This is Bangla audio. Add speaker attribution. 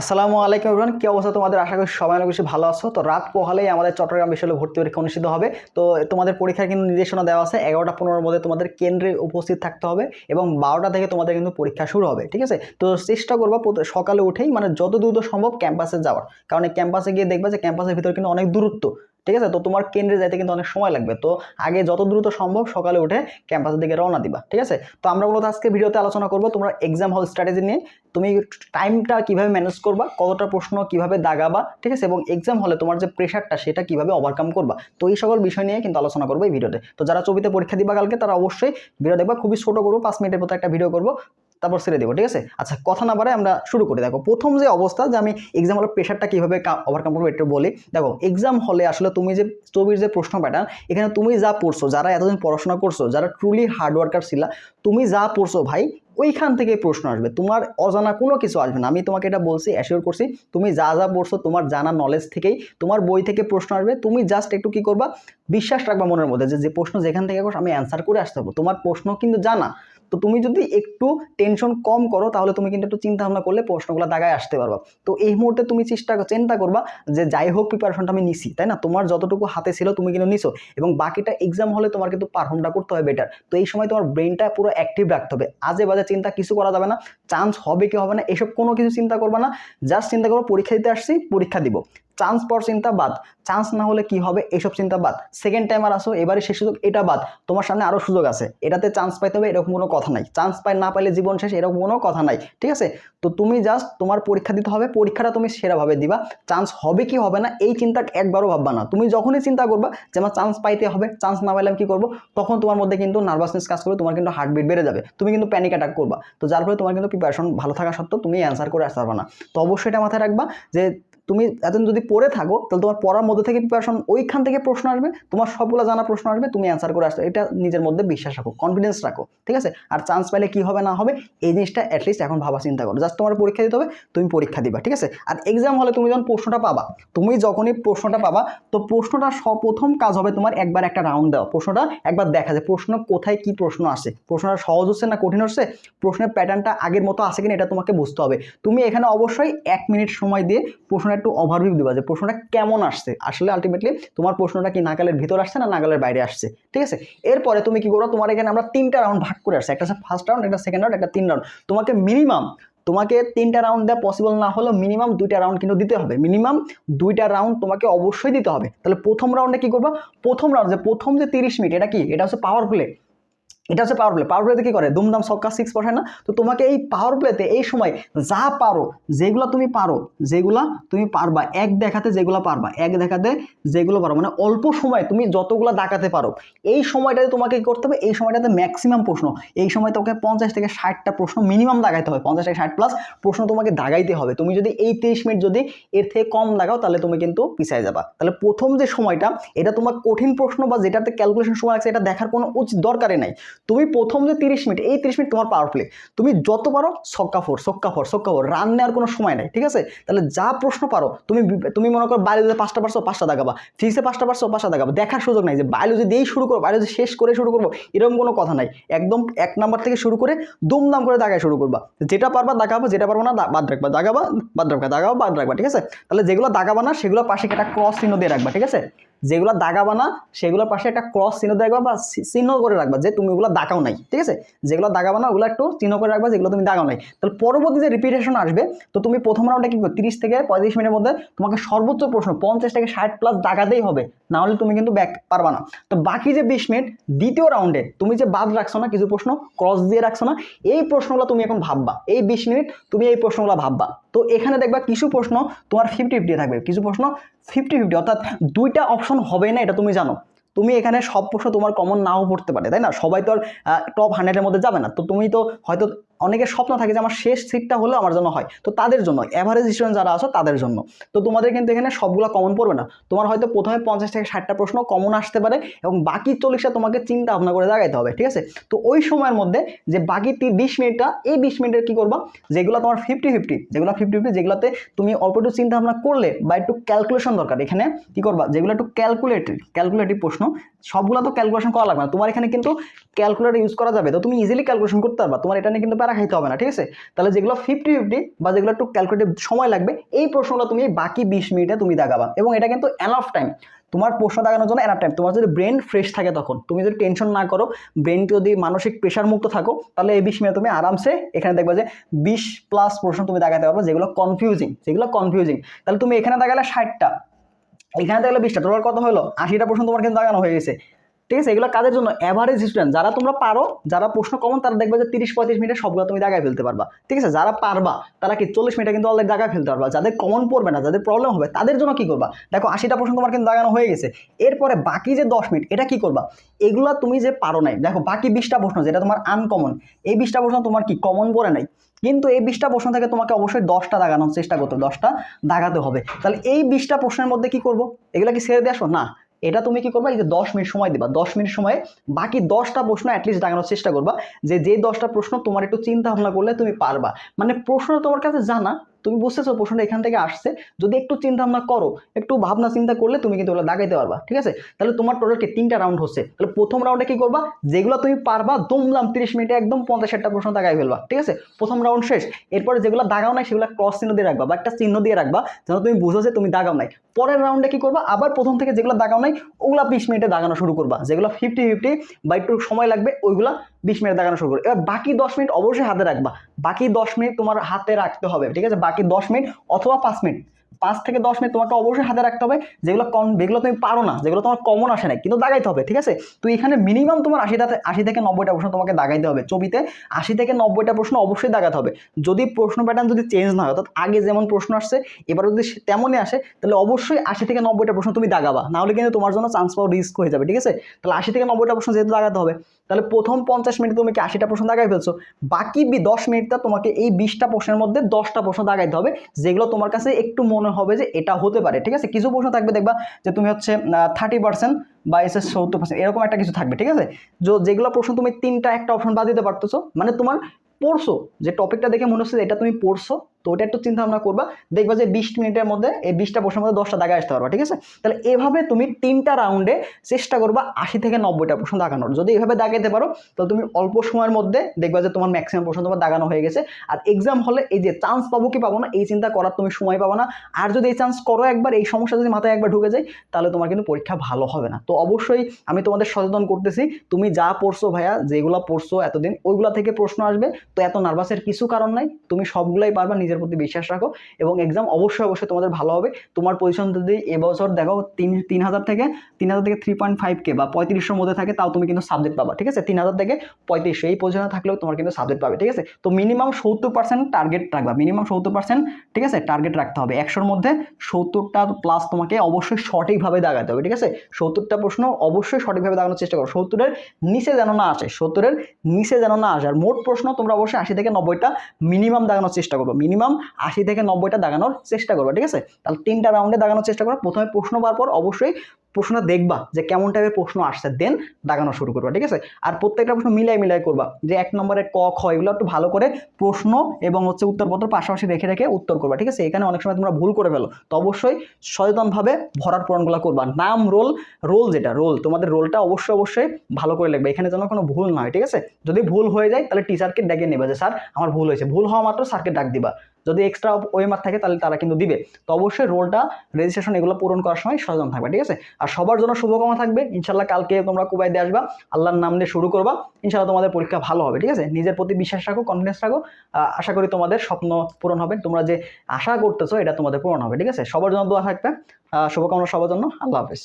Speaker 1: আসসালামু আলাইকুম ইমরান কী অবস্থা তোমাদের? আশা করি সবাই অনেক বেশি ভালো আছো। তো রাত পোহালেই আমাদের চট্টগ্রাম বিশ্ববিদ্যালয় ভর্তি পরীক্ষা অনুষ্ঠিত হবে। তো তোমাদের পরীক্ষার কিন্তু নির্দেশনা দেওয়া আছে, এগারোটা পনেরোর মধ্যে তোমাদের কেন্দ্রে উপস্থিত থাকতে হবে এবং বারোটা থেকে তোমাদের কিন্তু পরীক্ষা শুরু হবে, ঠিক আছে? তো চেষ্টা করব সকালে উঠেই মানে যত দ্রুত সম্ভব ক্যাম্পাসে যাওয়ার। কারণ ক্যাম্পাসে গিয়ে দেখবে যে ক্যাম্পাসের ভিতরে কিন্তু অনেক দূরত্ব। ঠিক আছে? তো তোমার কেন্দ্রে যাইতে কিন্তু অনেক সময় লাগবে। তো আগে যত দ্রুত সম্ভব সকালে উঠে ক্যাম্পাসের দিকে রওনা দিবা, ঠিক আছে? তো আমরা মূলত আজকে ভিডিওতে আলোচনা করব তোমরা এক্সাম হল স্ট্র্যাটেজি নিয়ে। তুমি টাইমটা কীভাবে ম্যানেজ করবা, কতটা প্রশ্ন কীভাবে দাগাবা, ঠিক আছে? এবং এক্সাম হলে তোমার যে প্রেশারটা সেটা কীভাবে ওভারকাম করবা। তো এই সকল বিষয় নিয়ে কিন্তু আলোচনা করব এই ভিডিওতে। তো যারা ছবিতে পরীক্ষা দিবা কালকে, তারা অবশ্যই ভিডিও দেখবা। খুবই ছোট করব পাঁচ মিনিটের মতো একটা ভিডিও করব। তারপর ছেড়ে দেবো, ঠিক আছে? আচ্ছা কথা না বাড়ে আমরা শুরু করি। দেখো, প্রথম যে অবস্থা যে আমি এক্সাম হলে প্রেশারটা কীভাবে ওভারকাম করব একটু বলি। দেখো এক্সাম হলে আসলে তুমি যে ছবির যে প্রশ্ন প্যাটার্ন এখানে তুমি যা পড়ছো, যারা এতদিন পড়াশোনা করছ, যারা ট্রুলি হার্ড ওয়ার্কার ছিলা, তুমি যা পড়ছো ভাই, ওইখান থেকে প্রশ্ন আসবে। তোমার অজানা কোনো কিছু আসবে না। আমি তোমাকে এটা বলছি অ্যাসিওর করছি, তুমি যা যা পড়ছো, তোমার জানা নলেজ থেকেই, তোমার বই থেকে প্রশ্ন আসবে। তুমি জাস্ট একটু কী করবা, বিশ্বাস রাখবা মনের মধ্যে যে প্রশ্ন যেখান থেকে আমি অ্যান্সার করে আসতে পারব। তোমার প্রশ্ন কিন্তু জানা। তো তুমি যদি একটু টেনশন কম করো, তাহলে তুমি কিন্তু একটু চিন্তা ভাবনা করলে প্রশ্নগুলো দাগায় আসতে পারবা। তো এই মুহূর্তে তুমি চেষ্টা চিন্তা করবা যে যাই হোক প্রিপারেশনটা আমি নিছি, তাই না? তোমার যতটুকু হাতে ছিল তুমি কিন্তু নিছো এবং বাকিটা এক্সাম হলে তোমার কিন্তু পারফর্মটা করতে হবে বেটার তো এই সময় তোমার ব্রেনটা পুরো অ্যাক্টিভ রাখতে হবে। আজে বাজে চিন্তা কিছু করা যাবে না চান্স হবে কি হবে না, এসব কোনো কিছু চিন্তা করবা না। জাস্ট চিন্তা করো, পরীক্ষা দিতে আসছি, পরীক্ষা দিব। চান্স পর চিন্তা বাদ। চান্স না হলে কি হবে এইসব চিন্তা বাদ। সেকেন্ড টাইম আর আসো এবারে শেষ সুযোগ, এটা বাদ। তোমার সামনে আরও সুযোগ আছে। এটাতে চান্স পাইতে হবে, এরকম কোনো কথা নাই। চান্স পাই না পাইলে জীবন শেষ, এরকম কোনো কথা নাই। ঠিক আছে? তো তুমি জাস্ট তোমার পরীক্ষা দিতে হবে, পরীক্ষাটা তুমি সেরাভাবে দিবা। চান্স হবে কি হবে না, এই চিন্তা একবারও ভাববা না। তুমি যখনই চিন্তা করবা যে আমার চান্স পাইতে হবে চান্স না পাইলে আমি কী করব, তখন তোমার মধ্যে কিন্তু নার্ভাসনেস কাজ করবে, তোমার কিন্তু হার্টবিট বেড়ে যাবে। তুমি কিন্তু প্যানিক অ্যাটাক করবা। তো যার ফলে তোমার কিন্তু প্রিপারেশন ভালো থাকা সত্ত্বেও তুমি অ্যান্সার করে আসতে পারবে না। তো অবশ্যই এটা মাথায় রাখবা যে তুমি এতদিন যদি পড়ে থাকো, তাহলে তোমার পড়ার মধ্যে থেকে প্রিপারেশন ওইখান থেকে প্রশ্ন আসবে, তোমার সবগুলো জানা প্রশ্ন আসবে, তুমি অ্যান্সার করে আসবে এটা নিজের মধ্যে বিশ্বাস রাখো কনফিডেন্স রাখো, ঠিক আছে? আর চান্স পাইলে কি হবে না হবে, এই জিনিসটা অ্যাটলিস্ট এখন ভাবা চিন্তা করো জাস্ট তোমার পরীক্ষা দিতে হবে, তুমি পরীক্ষা দিবা, ঠিক আছে? আর এক্সাম হলে তুমি যখন প্রশ্নটা পাবা, তুমি যখনই প্রশ্নটা পাবা, তো প্রশ্নটা প্রথম কাজ হবে তোমার একবার একটা রাউন্ড দেওয়া, প্রশ্নটা একবার দেখা যায় প্রশ্ন কোথায় কি প্রশ্ন আসে প্রশ্নটা সহজ হচ্ছে না কঠিন হচ্ছে, প্রশ্নের প্যাটার্নটা আগের মতো আছে কিনা এটা তোমাকে বুঝতে হবে, তুমি এখানে অবশ্যই এক মিনিট সময় দিয়ে প্রশ্নটা একটু ওভারভিউ দিবা যে প্রশ্নটা কেমন আসছে? আসলে আলটিমেটলি তোমার প্রশ্নটা কি নাগালের ভিতর আসছে না নাগালের বাইরে আসছে? ঠিক আছে? এরপরে তুমি কি করো? তোমার এখানে আমরা তিনটা রাউন্ড ভাগ করে আসছে। একটা ফার্স্ট রাউন্ড একটা সেকেন্ড রাউন্ড একটা তিন রাউন্ড তোমাকে মিনিমাম তোমাকে তিনটা রাউন্ড দেওয়া পসিবল না হলেও মিনিমাম দুইটা রাউন্ড কিন্তু দিতে হবে। মিনিমাম দুইটা রাউন্ড তোমাকে অবশ্যই দিতে হবে। তাহলে প্রথম রাউন্ডে কি করবা? প্রথম রাউন্ড যে প্রথম যে তিরিশ মিনিট, এটা কি? এটা হচ্ছে পাওয়ার প্লে এটা হচ্ছে পাওয়ার প্লে পাওয়ার প্লেতে কী করে? দুমদাম সক্কা সিক্স বসায় না? তো তোমাকে এই পাওয়ার প্লেতে এই সময় যা পারো, যেগুলো তুমি পারো, যেগুলা তুমি পারবা, এক দেখাতে যেগুলো পারবা, এক দেখাতে যেগুলো পারো মানে অল্প সময় তুমি যতগুলো দেখাতে পারো, এই সময়টাতে তোমাকে কী করতে হবে? এই সময়টাতে ম্যাক্সিমাম প্রশ্ন, এই সময় তোমাকে পঞ্চাশ থেকে ষাটটা প্রশ্ন মিনিমাম দাগাইতে হবে, পঞ্চাশ থেকে ষাট প্লাস প্রশ্ন তোমাকে দাগাইতে হবে। তুমি যদি এই তিরিশ মিনিট যদি এর থেকে কম দাগাও, তাহলে তুমি কিন্তু পিছিয়ে যাবা। তাহলে প্রথম যে সময়টা, এটা তোমার কঠিন প্রশ্ন বা যেটাতে ক্যালকুলেশন সময় লাগছে, এটা দেখার কোনো উচিত দরকারই নাই। তুমি প্রথম যে তিরিশ মিনিট, এই তিরিশ মিনিট তোমার পাওয়ার প্লে তুমি যত পারো সক্কা ফোর সক্কা ফোর সক্কা ফোর। রান নেওয়ার কোনো সময় নাই, ঠিক আছে? তাহলে যা প্রশ্ন পারো, তুমি তুমি মনে করো বায়োলজিতে পাঁচটা পারছ, পাঁচটা দাগাবা। ফিজিক্সে পাঁচটা পারছ, পাঁচটা দাগাবা। দেখার সুযোগ নাই যে বায়োলজি দিয়েই শুরু করব বায়োলজি শেষ করে শুরু করব, এরকম কোনো কথা নাই। একদম এক নাম্বার থেকে শুরু করে দুমদাম করে দাগায় শুরু করবা। যেটা পারবা দাগাবা, যেটা পারব না বাদ রাখবা। দাগাবা, বাদ রাখবা, দাগাবা, বাদ রাখবা, ঠিক আছে? তাহলে যেগুলো দাগাবা না, সেগুলো পাশে একটা ক্রস চিহ্ন দিয়ে রাখবা, ঠিক আছে? যেগুলো দাগাবা না, সেগুলোর পাশে একটা ক্রস চিহ্ন দিয়ে রাখবা বা চিহ্ন করে রাখবা যে তুমি ওগুলো দাগাও নাই, ঠিক আছে? যেগুলো দাগাবা না, ওগুলো একটু চিহ্ন করে রাখবা যেগুলো তুমি দাগাও নাই। তাহলে পরবর্তী যে রিপিটেশন আসবে, তো তুমি প্রথম রাউন্ডে কি করবে? তিরিশ থেকে পঁয়ত্রিশ মিনিটের মধ্যে তোমাকে সর্বোচ্চ প্রশ্ন, পঞ্চাশ থেকে ষাট প্লাস দাগাতেই হবে। না হলে তুমি কিন্তু ব্যাক পারবা না। তো বাকি যে বিশ মিনিট, দ্বিতীয় রাউন্ডে তুমি যে বাদ রাখছো না, কিছু প্রশ্ন ক্রস দিয়ে রাখছো না, এই প্রশ্নগুলো তুমি এখন ভাববা। এই বিশ মিনিট তুমি এই প্রশ্নগুলো ভাববা। তো এখানে দেখবা কিছু প্রশ্ন তোমার ফিফটি ফিফটি থাকবে। কিছু প্রশ্ন ফিফটি ফিফটি অর্থাৎ দুইটা অপশন হবে না, এটা তুমি জানো। তুমি এখানে সব প্রশ্ন তোমার কমন নাও পড়তে পারে, তাই না? সবাই তো আর টপ হান্ড্রেডের মধ্যে যাবে না। তো তুমি তো হয়তো অনেকের স্বপ্ন থাকে যে আমার শেষ সিটটা হলেও আমার জন্য হয়। তো তাদের জন্য অ্যাভারেজ স্টুডেন্ট যারা আছো তাদের জন্য। তো তোমাদের কিন্তু এখানে সবগুলো কমন পড়বে না। তোমার হয়তো প্রথমে পঞ্চাশ থেকে ষাটটা প্রশ্ন কমন আসতে পারে এবং বাকি চল্লিশটা তোমাকে চিন্তা ভাবনা করে জাগাইতে হবে, ঠিক আছে? তো ওই সময়ের মধ্যে যে বাকি বিশ মিনিটটা, এই বিশ মিনিটের কী করবা? যেগুলো তোমার ফিফটি ফিফটি যেগুলো ফিফটি ফিফটি যেগুলোতে তুমি অল্প একটু চিন্তা ভাবনা করলে বা একটু ক্যালকুলেশন দরকার। এখানে কী করবা? যেগুলো একটু ক্যালকুলেটিভ ক্যালকুলেটিভ প্রশ্ন সবগুলো তো ক্যালকুলেশন করা লাগবে না। তোমার এখানে কিন্তু ক্যালকুলেটর ইউজ করা যাবে। তো তুমি ইজিলি ক্যালকুলেশন করতে পারবা। তোমার এটা নিয়ে কিন্তু প্যারা খাইতে হবে না, ঠিক আছে? তাহলে যেগুলো ফিফটি ফিফটি বা যেগুলো একটু ক্যালকুলেটিভ সময় লাগবে, এই প্রশ্নগুলো তুমি বাকি বিশ মিনিটে তুমি দাগাবা। এবং এটা কিন্তু এনাফ টাইম তোমার প্রশ্ন দাগানোর জন্য এনাফ টাইম তোমার যদি ব্রেন ফ্রেশ থাকে তখন, তুমি যদি টেনশন না করো ব্রেন যদি মানসিক প্রেশার মুক্ত থাকো, তাহলে এই বিশ মিনিট তুমি আরামসে এখানে দেখবা যে বিশ প্লাস প্রশ্ন তুমি দাগাতে পারবে, যেগুলো কনফিউজিং যেগুলো কনফিউজিং তাহলে তুমি এখানে দাগালে ষাটটা। এখানে দেখলে বিশটা তোমার কত হলো? আশিটা প্রশ্ন তোমার কিন্তু দাগানো হয়ে গেছে। ঠিক আছে, এগুলো কাজের জন্য অ্যাভারেজ স্টুডেন্ট যারা তোমরা পারো, যারা প্রশ্ন কমন তারা দেখবে যে তিরিশ পঁয়ত্রিশ মিনিটে সবগুলো তুমি দাগায় ফেলতে পারবা। ঠিক আছে, যারা পারবা, তারা কি চল্লিশ মিনিটে কিন্তু অলরেডি দাগায় ফেলতে পারবা। যাদের কমন পড়বে না, যাদের প্রবলেম হবে, তাদের জন্য কি করবা? দেখো, আশিটা প্রশ্ন তোমার কিন্তু দাগানো হয়ে গেছে। এরপরে বাকি যে দশ মিনিট, এটা কি করবা? এগুলো তুমি যে পারো নাই, দেখো, বাকি বিশটা প্রশ্ন, যেটা তোমার আনকমন এই বিশটা প্রশ্ন তোমার কি কমন পড়ে নাই? কিন্তু এই বিশটা প্রশ্ন থেকে তোমাকে অবশ্যই দশটা দাগানোর চেষ্টা করতে দশটা দাগাতে হবে। তাহলে এই বিশটা প্রশ্নের মধ্যে কি করব? এগুলো কি ছেড়ে দিয়ে আসো না এটা তুমি কি করবা? এই যে দশ মিনিট সময় দিবা। দশ মিনিট সময়ে বাকি দশটা প্রশ্ন অ্যাটলিস্ট দাগানোর চেষ্টা করবা যে যে দশটা প্রশ্ন তোমার একটু চিন্তা ভাবনা করলে তুমি পারবা। মানে প্রশ্ন তোমার কাছে জানা তুমি বুঝতেছো প্রশ্নটা এখান থেকে আসছে, যদি একটু চিন্তা ভাবনা করো, একটু ভাবনা চিন্তা করলে তুমি কিন্তু ওগুলো দাগাইতে পারবা, ঠিক আছে? তাহলে তোমার টোটাল কি তিনটা রাউন্ড হচ্ছে, তাহলে প্রথম রাউন্ডে কি করবা? যেগুলো তুমি পারবা, দমলাম তিরিশ মিনিটে একদম পঞ্চাশ ষাটটা প্রশ্ন দাগাই ফেলবা, ঠিক আছে? প্রথম রাউন্ড শেষ, এরপরে যেগুলো দাগাও নাই সেগুলো ক্রস চিহ্ন দিয়ে রাখবা বা একটা চিহ্ন দিয়ে রাখবা, যেন তুমি বুঝো যে তুমি দাগাও নাই। পরের রাউন্ডে কি করবা? আবার প্রথম থেকে যেগুলো দাগাও নাই, ওগুলো বিশ মিনিটে দাগানো শুরু করবা, যেগুলো ফিফটি ফিফটি বা একটু সময় লাগবে, ওইগুলো বিশ মিনিট দাগানো শুরু করবে এবার বাকি দশ মিনিট অবশ্যই হাতে রাখবা। বাকি দশ মিনিট তোমার হাতে রাখতে হবে, ঠিক আছে? বাকি দশ মিনিট অথবা পাঁচ মিনিট। পাঁচ থেকে দশ মিনিট তোমাকে অবশ্যই হাতে রাখতে হবে। যেগুলো কম যেগুলো তুমি পারো না, যেগুলো তোমার কমন আসে না কিন্তু দাগাইতে হবে, ঠিক আছে? তো এখানে মিনিমাম তোমার আশিটা আশি থেকে নব্বইটা প্রশ্ন তোমাকে দাগাইতে হবে ছবিতে। আশি থেকে নব্বইটা প্রশ্ন অবশ্যই দাগাতে হবে। যদি প্রশ্ন প্যাটার্ন যদি চেঞ্জ না হয়, অর্থাৎ আগে যেমন প্রশ্ন আসছে এবার যদি তেমনই আসে, তাহলে অবশ্যই আশি থেকে নব্বইটা প্রশ্ন তুমি দাগাবা। নাহলে কিন্তু তোমার জন্য চান্স পাওয়া রিস্ক হয়ে যাবে, ঠিক আছে? তাহলে আশি থেকে নব্বইটা প্রশ্ন যেহেতু দাগাতে হবে তাহলে প্রথম পঞ্চাশ মিনিটে তুমি কি আশিটা প্রশ্ন দাগাই ফেলছো? বাকি দশ মিনিটটা তোমাকে এই বিশটা প্রশ্নের মধ্যে দশটা প্রশ্ন দাগাইতে হবে। যেগুলো তোমার কাছে একটু মনে হবে যে এটা হতে পারে, ঠিক আছে? কিছু প্রশ্ন থাকবে দেখবা যে তুমি হচ্ছে থার্টি পার্সেন্ট বা এসে সত্তর পার্সেন্ট এরকম একটা কিছু থাকবে, ঠিক আছে? যেগুলো প্রশ্ন তুমি তিনটা একটা অপশন বাদ দিতে পারতেছো মানে তোমার পড়ছো, যে টপিকটা দেখে মনে হচ্ছে এটা তুমি পড়ছো তো ওটা একটু চিন্তা ভাবনা করবা। দেখবা যে বিশ মিনিটের মধ্যে এই বিশটা প্রশ্নের মধ্যে দশটা দাগা আসতে পারবা, ঠিক আছে? তাহলে এভাবে তুমি তিনটা রাউন্ডে চেষ্টা করবা আশি থেকে নব্বইটা প্রশ্ন দাগানোর। যদি এভাবে দাগাইতে পারো, তাহলে তুমি অল্প সময়ের মধ্যে দেখবা যে তোমার ম্যাক্সিমাম প্রশ্ন তোমার দাগানো হয়ে গেছে। আর এক্সাম হলে এই যে চান্স পাবো কি পাবো না, এই চিন্তা করার তুমি সময় পাবো না। আর যদি এই চান্স করো একবার, এই সমস্যা যদি মাথায় একবার ঢুকে যায়, তাহলে তোমার কিন্তু পরীক্ষা ভালো হবে না। তো অবশ্যই আমি তোমাদের সচেতন করতেছি, তুমি যা পড়ছো ভাইয়া, যেগুলো পড়ছো এতদিন, ওইগুলা থেকে প্রশ্ন আসবে। তো এত নার্ভাসের কিছু কারণ নাই, তুমি সবগুলাই পারবা, নিজের প্রতি বিশ্বাস রাখো এবং এক্সাম অবশ্যই অবশ্যই তোমাদের ভালো হবে। তোমার পজিশন যদি এবছর দেখো তিন তিন হাজার থেকে, তিন হাজার থেকে থ্রি পয়েন্ট ফাইভ কে বা পঁয়ত্রিশশোর মধ্যে থাকে, তাও তুমি কিন্তু সাবজেক্ট পাবা, ঠিক আছে? তিন হাজার থেকে পঁয়ত্রিশশো, এই পজিশনে থাকলেও তোমার কিন্তু সাবজেক্ট পাবে, ঠিক আছে? তো মিনিমাম সত্তর পার্সেন্ট টার্গেট রাখবা মিনিমাম সত্তর পার্সেন্ট ঠিক আছে? টার্গেট রাখতে হবে। একশোর মধ্যে সত্তরটা প্লাস তোমাকে অবশ্যই সঠিকভাবে দাগাতে হবে, ঠিক আছে? সত্তরটা প্রশ্ন অবশ্যই সঠিকভাবে দাগানোর চেষ্টা করো। সত্তরের নিচে যেন না আসে, সত্তরের নিচে যেন না আসে, আর মোট প্রশ্ন তোমরা অবশ্যই আশি থেকে নব্বইটা মিনিমাম দাগানোর চেষ্টা করব। মিনিমাম আশি থেকে নব্বইটা দাগানোর চেষ্টা করবা, ঠিক আছে? তাহলে তিনটা রাউন্ডে দাগানোর চেষ্টা করো প্রথমে প্রশ্ন পাওয়ার পর অবশ্যই প্রশ্নটা দেখবা যে কেমন টাইপের প্রশ্ন আসছে দেন দাগানো শুরু করবা, ঠিক আছে? আর প্রত্যেকটা প্রশ্ন মিলাই মিলাই করবা, যে এক নম্বরে ক, খ, এগুলো একটু ভালো করে প্রশ্ন এবং হচ্ছে উত্তরপত্র পাশাপাশি রেখে রেখে উত্তর করবা, ঠিক আছে? এখানে অনেক সময় তোমরা ভুল করে ফেলো, তো অবশ্যই সচেতনভাবে ভরার পূরণগুলো করবা। নাম রোল রোল যেটা রোল তোমাদের রোলটা অবশ্যই অবশ্যই ভালো করে লিখবে, এখানে যেন কোনো ভুল না হয়, ঠিক আছে? যদি ভুল হয়ে যায়, তাহলে টিচারকে ডেকে নেবা যে, স্যার, আমার ভুল হয়েছে। ভুল হওয়া মাত্র স্যারকে ডাক দিবা। যদি এক্সট্রা ওয়েমার থাকে তাহলে তারা কিন্তু দিবে। তো অবশ্যই রোলটা রেজিস্ট্রেশন এগুলো পূরণ করার সময় সচেতন থাকবে, ঠিক আছে? আর সবার জন্য শুভকামনা থাকবে। ইনশাল্লাহ কালকে তোমরা কুবাই দিয়ে আসবা, আল্লাহর নাম দিয়ে শুরু করবা। ইনশাল্লাহ তোমাদের পরীক্ষা ভালো হবে, ঠিক আছে? নিজের প্রতি বিশ্বাস রাখো কনফিডেন্স রাখো। আশা করি তোমাদের স্বপ্ন পূরণ হবে। তোমরা যে আশা করতেছো, এটা তোমাদের পূরণ হবে, ঠিক আছে? সবার জন্য দোয়া থাকবে। শুভকামনা সবার জন্য। আল্লাহ হাফেজ।